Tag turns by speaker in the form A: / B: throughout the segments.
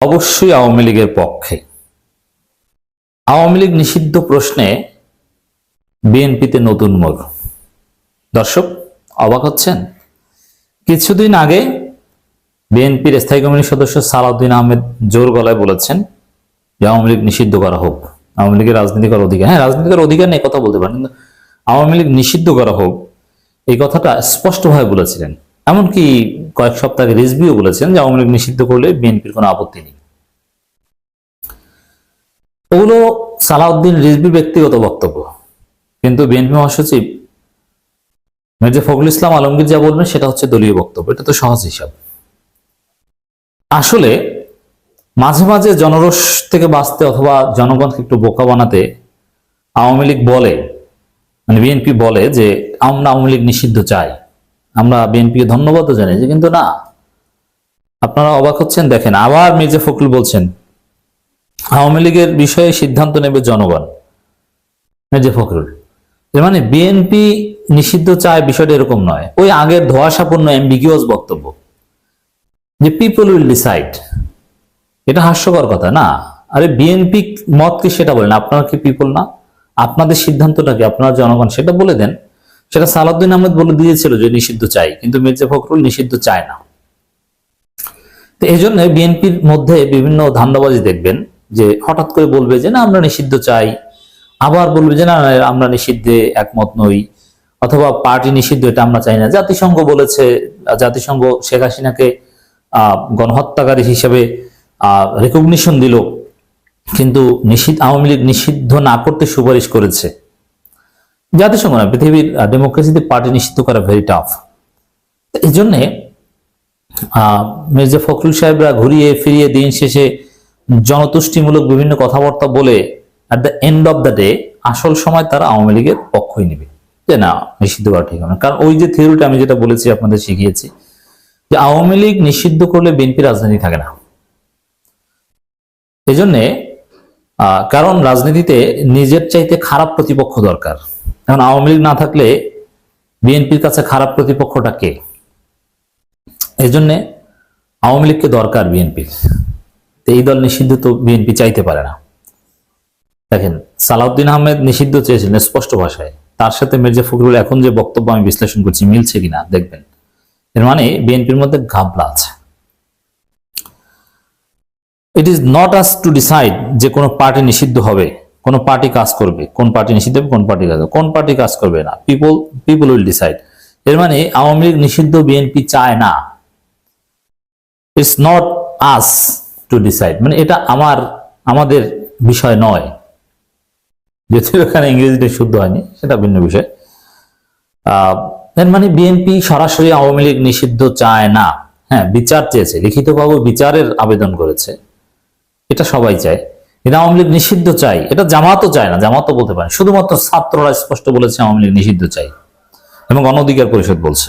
A: অবশ্যই আওয়ামী লীগের পক্ষে। আওয়ামী লীগ নিষিদ্ধ প্রশ্নে বিএনপিতে নতুন মোড়। দর্শক, অবাক হচ্ছেন? কিছুদিন আগে বিএনপির স্থায়ী কমিটির সদস্য সালাউদ্দিন আহমেদ জোর গলায় বলেছেন যে আওয়ামী লীগ নিষিদ্ধ করা হোক। আওয়ামী লীগের রাজনীতি অধিকার। হ্যাঁ রাজনীতি অধিকার নেই কথা বলতে পারেন, কিন্তু আওয়ামী লীগ নিষিদ্ধ করা হোক, এই কথাটা স্পষ্টভাবে বলেছিলেন। এমনকি কয়েক সপ্তাহ আগে রিজবিও বলেছেন যে আওয়ামী লীগ নিষিদ্ধ করলে বিএনপির কোনো আপত্তি নেই। ওগুলো সালাউদ্দিন রিজবি ব্যক্তিগত বক্তব্য। কিন্তু বিএনপি মহাসচিব মির্জা ফখরুল ইসলাম আলমগীর যা বলবেন সেটা হচ্ছে দলীয় বক্তব্য, এটা তো সহজ হিসাব। আসলে মাঝে মাঝে জনরস থেকে বাঁচতে অথবা জনগণকে একটু বোকা বানাতে আওয়ামী লীগ বলে মানে বিএনপি বলে যে আমরা আওয়ামী লীগ নিষিদ্ধ চাই। আমরা বিএনপিকে ধন্যবাদও জানাই যে কিন্তু না। আপনারা অবাক হচ্ছেন, দেখেন, আবার মির্জা ফখরুল বলছেন, আওয়ামী লীগের বিষয়ে সিদ্ধান্ত নেবে জনগণ, মির্জা ফখরুল। মানে বিএনপি নিষিদ্ধ চায় বিষয়টা এরকম নয়। ওই আগের ধোয়াশাপূর্ণ এমবিকিউস বক্তব্য, যে পিপল উইল ডিসাইড এটা হাস্যকর কথা, না? আরে বিএনপি মত কি সেটা বলেন আপনারা কি পিপল না? আপনাদের সিদ্ধান্তটা কি আপনারা জনগণ সেটা বলে দেন? সেটা সালাউদ্দিন আহমেদ বলে দিয়েছিল যে নিষিদ্ধ চাই, কিন্তু মির্জা ফখরুল নিষিদ্ধ চায় না। তো এই জন্য বিএনপির মধ্যে বিভিন্ন ধান্দাবাজি দেখবেন, যে হঠাৎ করে বলবে যে, না, আমরা নিষিদ্ধ চাই। আবার বলবে যে, না আমরা নিষিদ্ধে একমত নই। অথবা, পার্টি নিষিদ্ধ, এটা আমরা চাই না। জাতিসংঘ বলেছে জাতিসংঘ শেখ হাসিনাকে গণহত্যাকারী হিসেবে রেকগনিশন দিল, কিন্তু নিষিদ্ধ, আওয়ামী লীগ নিষিদ্ধ না করতে সুপারিশ করেছে। জাতিসংঘ না পৃথিবীর ডেমোক্রেসিতে পার্টি নিষিদ্ধ করা ভেরি টাফ এই জন্যে মির্জা ফখরুল সাহেবরা ঘুরিয়ে ফিরিয়ে দিন শেষে জনতুষ্টিমূলক বিভিন্ন কথাবার্তা বলে at the end of the day আসল সময় তারা আওয়ামী লীগের পক্ষই নেবে। যে না নিষিদ্ধ করা ঠিক হবে না। কারণ ওই যে থিওরিটা আমি যেটা বলেছি আপনাদের শিখিয়েছি যে আওয়ামী লীগ নিষিদ্ধ করলে বিএনপি রাজনীতি থাকে না। এই জন্যে আহ, কারণ রাজনীতিতে নিজের চাইতে খারাপ প্রতিপক্ষ দরকার। এখন আওয়ামী লীগ না থাকলে বিএনপির কাছে খারাপ প্রতিপক্ষটা কে? এই জন্যে আওয়ামী লীগকে দরকার বিএনপির। এই দল নিষিদ্ধ তো বিএনপি চাইতে পারে না। দেখেন, সালাউদ্দিন আহমেদ নিষিদ্ধ চেয়েছিলেন স্পষ্ট ভাষায়। তার সাথে মির্জা ফখরুল এখন যে বক্তব্য আমি বিশ্লেষণ করছি, মিলছে কিনা দেখবেন। এর মানে বিএনপির মধ্যে ঘাবলা আছে। It is not us to decide যে কোনো পার্টি নিষিদ্ধ হবে। কোন পার্টি কাজ করবে, কোন পার্টি নিষিদ্ধ কোন পার্টি কাজ কোন পার্টি কাজ করবে না। পিপল পিপল উইল ডিসাইড এর মানে আওয়ামী লীগ নিষিদ্ধ বিএনপি চায় না। It's not us to decide মানে এটা আমার, আমাদের বিষয় নয়। যদিও এখানে ইংরেজিটা শুদ্ধ হয়নি, সেটা ভিন্ন বিষয়। মানে বিএনপি সরাসরি আওয়ামী লীগ নিষিদ্ধ চায় না। হ্যাঁ বিচার চেয়েছে। লিখিতভাবে বিচারের আবেদন করেছে। এটা সবাই চায়। কিন্তু আওয়ামী লীগ নিষিদ্ধ চাই। এটা জামাতও চায় না, জামাতও বলতে পারে শুধুমাত্র ছাত্ররা স্পষ্ট বলেছে আওয়ামী লীগ নিষিদ্ধ চাই এবং গণ অধিকার পরিষদ বলছে।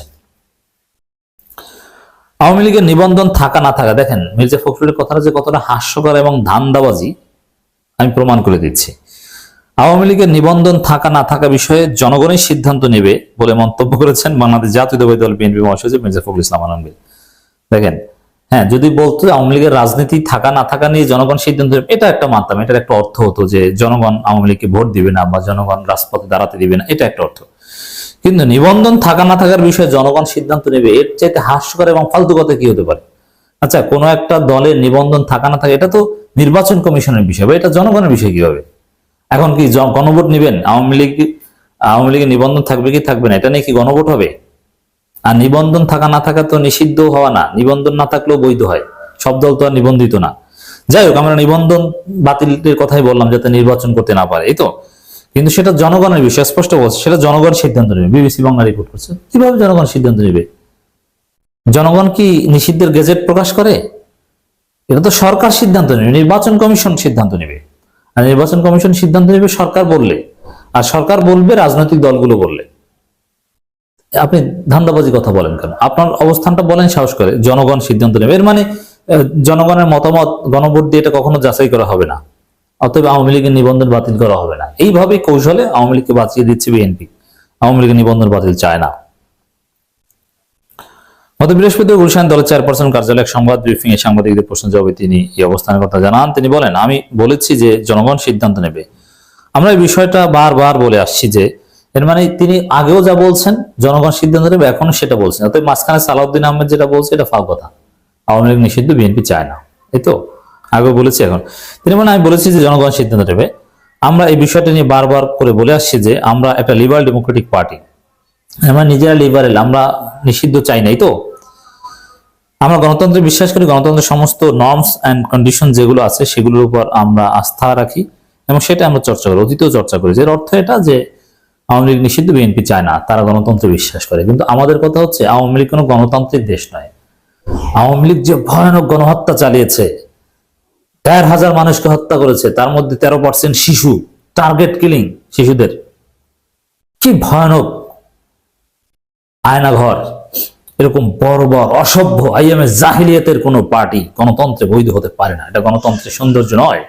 A: আওয়ামী লীগের নিবন্ধন থাকা না থাকা, দেখেন, মির্জা ফখরুলের কথাটা যে কতটা হাস্যকর এবং ধান্দাবাজি, আমি প্রমাণ করে দিচ্ছি। আওয়ামী লীগের নিবন্ধন থাকা না থাকা বিষয়ে জনগণই সিদ্ধান্ত নেবে বলে মন্তব্য করেছেন বাংলাদেশ জাতীয়তাবাদী দল বিএনপি মহাসচিব মির্জা ফখরুল ইসলাম আলমগীর। দেখেন হ্যাঁ যদি বলতো আওয়ামী লীগের রাজনীতি থাকা, না থাকা নিয়ে জনগণ সিদ্ধান্ত এটা একটা মানতাম এটার একটা অর্থ হতো যে জনগণ আওয়ামী লীগকে ভোট দিবে না বা জনগণ রাজপথে দাঁড়াতে দিবে না, এটা একটা অর্থ। কিন্তু নিবন্ধন থাকা, না থাকার বিষয়ে জনগণ সিদ্ধান্ত নেবে, এর চাইতে হাস্যকর এবং ফালতু কথা কি হতে পারে? আচ্ছা কোনো একটা দলের নিবন্ধন থাকা, না থাকা, এটা তো নির্বাচন কমিশনের বিষয়, বা এটা জনগণের বিষয় কি হবে এখন কি গণভোট নেবেন? আওয়ামী লীগ, আওয়ামী লীগের নিবন্ধন থাকবে কি থাকবে না? এটা নিয়ে কি গণভোট হবে? আর নিবন্ধন থাকা না থাকা তো নিষিদ্ধ হওয়া না, নিবন্ধন না থাকলেও বৈধ হয়। সব দল তো আর নিবন্ধিত না। যাই হোক, আমরা নিবন্ধন বাতিলের কথাই বললাম যাতে নির্বাচন করতে না পারে, এই তো? কিন্তু সেটা জনগণের বিষয়, স্পষ্ট বলছে, সেটা জনগণ সিদ্ধান্ত নেবে। বিবিসি বাংলা রিপোর্ট করছে। কীভাবে জনগণ সিদ্ধান্ত নেবে? জনগণ কি নিষিদ্ধের গেজেট প্রকাশ করে? এটা তো সরকার সিদ্ধান্ত নেবে, নির্বাচন কমিশন সিদ্ধান্ত নেবে। আর নির্বাচন কমিশন সিদ্ধান্ত নেবে সরকার বললে। আর সরকার বলবে, রাজনৈতিক দলগুলো বললে। আপনি ধান্দাবাজি কথা বলেন কেন? আপনার অবস্থানটা বলেন, সাহস করে। জনগণ সিদ্ধান্ত নেবে। এর মানে জনগণের মতামত, গণভোট দিয়ে এটা কখনো যাচাই করা হবে না। অতএব আওয়ামী লীগের নিবন্ধন বাতিল করা হবে না। এইভাবে কৌশলে আওয়ামী লীগকে বাঁচিয়ে দিচ্ছে বিএনপি। আওয়ামী লীগের নিবন্ধন বাতিল চায় না। গত বৃহস্পতিবার গুলশান দলের চেয়ারপারসন কার্যালয়ে সংবাদ ব্রিফিং এ সাংবাদিকদের প্রশ্ন জবাবে তিনি এই অবস্থানের কথা জানান। তিনি বলেন, আমি বলেছি যে জনগণ সিদ্ধান্ত নেবে। আমরা এই বিষয়টা বারবার বলে আসছি যে এর মানে তিনি আগেও যা বলছেন, জনগণ সিদ্ধান্ত নেবে এখনও সেটা বলছেন। অতএব মাঝখানে সালাউদ্দিন আহমেদ যেটা বলছে, এটা ফাও কথা। আওয়ামী লীগ নিষিদ্ধ, বিএনপি চায় না। এই তো? আগেও বলেছি এখন। তিনি বলেন আমি বলেছি যে জনগণ সিদ্ধান্ত নেবে। আমরা এই বিষয়টা নিয়ে বারবার করে বলে আসছি যে আমরা একটা লিবারাল ডেমোক্রেটিক পার্টি। আমরা নিজেরা লিবারেল, আমরা নিষিদ্ধ চাই নাই তো? আমরা গণতন্ত্রে বিশ্বাস করি, গণতন্ত্রের সমস্ত নর্মস অ্যান্ড কন্ডিশন যেগুলো আছে, সেগুলোর উপর আমরা আস্থা রাখি এবং সেটা আমরা চর্চা করি, অতীতেও চর্চা করি। এর অর্থ এটা যে আওয়ামী লীগ নিষিদ্ধ, বিএনপি চায় না, তারা গণতন্ত্রে বিশ্বাস করে। কিন্তু আমাদের কথা হচ্ছে, আওয়ামী লীগ কোনো গণতান্ত্রিক দেশ নয়। আওয়ামী লীগ যে ভয়ানক গণহত্যা চালিয়েছে, দেড় হাজার মানুষকে হত্যা করেছে, তার মধ্যে তেরো পার্সেন্ট শিশু টার্গেট কিলিং শিশুদের। কি ভয়ানক আয়নাঘর, এরকম বড় বড় অসভ্য আইএমএস জাহিলিয়াতের কোনো পার্টি গণতন্ত্রে বৈধ হতে পারে না। এটা গণতন্ত্রের সৌন্দর্য নয়।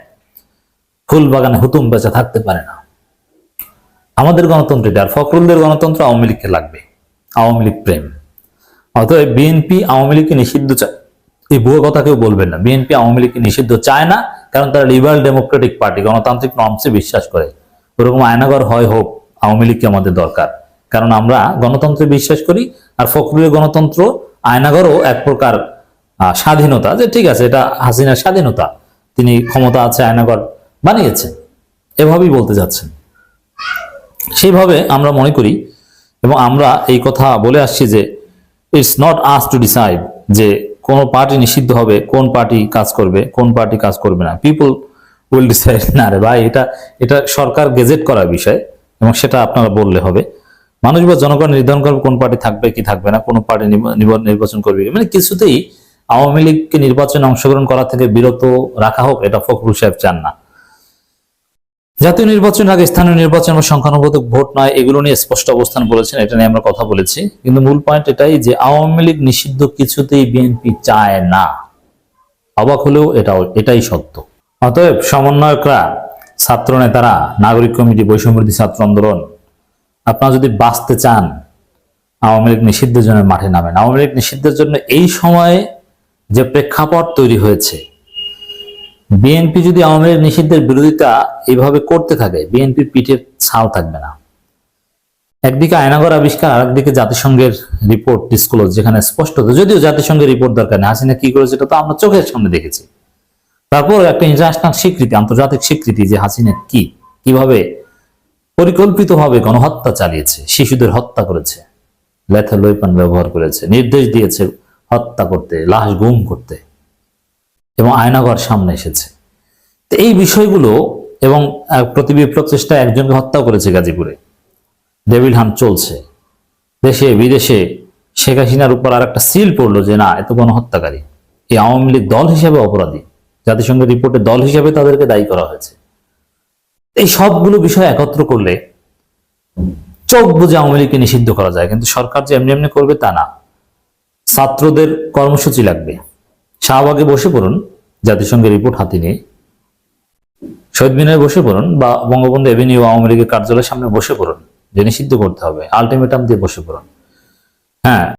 A: ফুল বাগানে হুতুম বেচা থাকতে পারে না। আমাদের গণতন্ত্র এটা, আর ফখরুলদের গণতন্ত্র আওয়ামী লীগকে লাগবে, আওয়ামী লীগ প্রেম। অতএব বিএনপি আওয়ামী লীগকে নিষিদ্ধ চায়। এই ভুয়ো কথা কেউ বলবেন না। বিএনপি আওয়ামী লীগকে নিষিদ্ধ চায় না, কারণ তারা লিবারাল ডেমোক্রেটিক পার্টি গণতান্ত্রিক নর্মসে বিশ্বাস করে। ওরকম আয়নাগর হয় হোক, আওয়ামী লীগকে আমাদের দরকার। কারণ আমরা গণতন্ত্রে বিশ্বাস করি, আর ফখরুলের গণতন্ত্র আয়নাগরও এক প্রকার স্বাধীনতা যে ঠিক আছে, এটা হাসিনার স্বাধীনতা। তিনি ক্ষমতা আছে, আয়নাগর বানিয়েছেন। এভাবেই বলতে যাচ্ছেন। সেইভাবে আমরা মনে করি এবং আমরা এই কথা বলে আসছি যে it's not us to decide যে কোন পার্টি নিষিদ্ধ হবে, কোন পার্টি কাজ করবে, কোন পার্টি কাজ করবে না। পিপল উইল ডিসাইড না রে ভাই, এটা এটা সরকার গেজেট করার বিষয় এবং সেটা আপনারা বললে হবে। মানুষ বা জনগণ নির্ধারণ করবে কোন পার্টি থাকবে, কি থাকবে না, কোন পার্টি নির্বাচন করবে। মানে কিছুতেই আওয়ামী লীগকে নির্বাচনে অংশগ্রহণ করা থেকে বিরত রাখা হোক, এটা ফখরুল সাহেব চান না। জাতীয় নির্বাচন আগে স্থানীয় নির্বাচন বা সংখ্যানুপাতিক ভোট নয়, এগুলো নিয়ে স্পষ্ট অবস্থান বলেছেন, এটা নিয়ে আমরা কথা বলেছি। কিন্তু মূল পয়েন্ট এটাই যে আওয়ামী লীগ নিষিদ্ধ কিছুতেই বিএনপি চায় না। অবাক হলেও এটাও, এটাই সত্য। অতএব সমন্বয়করা ছাত্র নেতারা নাগরিক কমিটি, বৈষম্যবিরোধী ছাত্র আন্দোলন, আপনারা যদি বাঁচতে চান, আওয়ামী লীগ নিষিদ্ধের জন্য মাঠে নামেন। আওয়ামী লীগ নিষিদ্ধের জন্য এই সময়ে যে প্রেক্ষাপট তৈরি হয়েছে বিএনপি যদি আওয়ামী লীগ নিষিদ্ধের বিরোধিতা এইভাবে করতে থাকে, বিএনপির পিঠের ছাল থাকবে না। একদিকে আয়নাগর আবিষ্কার আর একদিকে জাতিসংঘের রিপোর্ট ডিসক্লোজ যেখানে স্পষ্ট যদিও জাতিসংঘের রিপোর্ট দরকার নেই, হাসিনা কি করেছে এটা তো আমরা চোখের সামনে দেখেছি। তারপর একটা ইন্টারন্যাশনাল স্বীকৃতি, আন্তর্জাতিক স্বীকৃতি যে হাসিনা কি, কীভাবে পরিকল্পিতভাবে গণহত্যা চালিয়েছে, শিশুদের হত্যা করেছে লেথাল ওয়েপন ব্যবহার করেছে, নির্দেশ দিয়েছে হত্যা করতে, লাশ গুম করতে। এবং আয়নাঘর সামনে এসেছে। তো এই বিষয়গুলো এবং আহ, প্রচেষ্টা একজনকে হত্যা করেছে গাজীপুরে। ডেভিল হান্ট চলছে। দেশে বিদেশে শেখ হাসিনার উপর আর একটা সিল পড়ল যে না এত গণহত্যাকারী। এই আওয়ামী লীগ দল হিসেবে অপরাধী। জাতিসংঘের রিপোর্টে দল হিসেবে তাদেরকে দায়ী করা হয়েছে। এই সবগুলো বিষয় একত্র করলে চোখ বুঝে আওয়ামী লীগকে নিষিদ্ধ করা যায়। কিন্তু সরকার যে এমনি এমনি করবে তা না। ছাত্রদের কর্মসূচি লাগবে। শাহবাগে বসে পড়ুন, জাতিসংঘের রিপোর্ট হাতে নিয়ে। শহীদ মিনারে বসে পড়ুন বা বঙ্গবন্ধু এভিনিউ আওয়ামী লীগের কার্যালয়ের সামনে বসে পড়ুন, যে নিষিদ্ধ করতে হবে, আলটিমেটাম দিয়ে বসে পড়ুন। হ্যাঁ